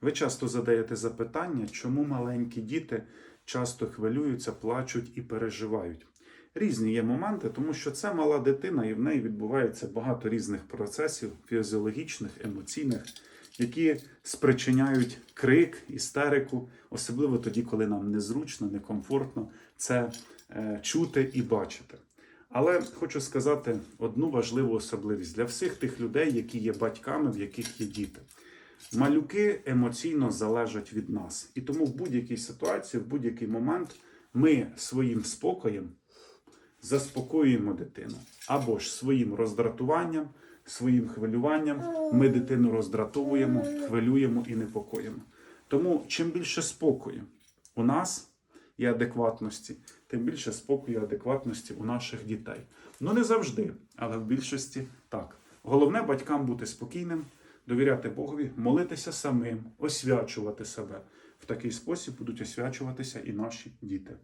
Ви часто задаєте запитання, чому маленькі діти часто хвилюються, плачуть і переживають. Різні є моменти, тому що це мала дитина, і в неї відбувається багато різних процесів фізіологічних, емоційних, які спричиняють крик, істерику, особливо тоді, коли нам незручно, некомфортно це е, чути і бачити. Але хочу сказати одну важливу особливість для всіх тих людей, які є батьками, в яких є діти. Малюки емоційно залежать від нас. І тому в будь-якій ситуації, в будь-який момент ми своїм спокоєм заспокоюємо дитину. Або ж своїм роздратуванням, своїм хвилюванням ми дитину роздратовуємо, хвилюємо і непокоїмо. Тому чим більше спокою у нас і адекватності, тим більше спокою і адекватності у наших дітей. Ну не завжди, але в більшості так. Головне батькам бути спокійним, довіряти Богові, молитися самим, освячувати себе. В такий спосіб будуть освячуватися і наші діти.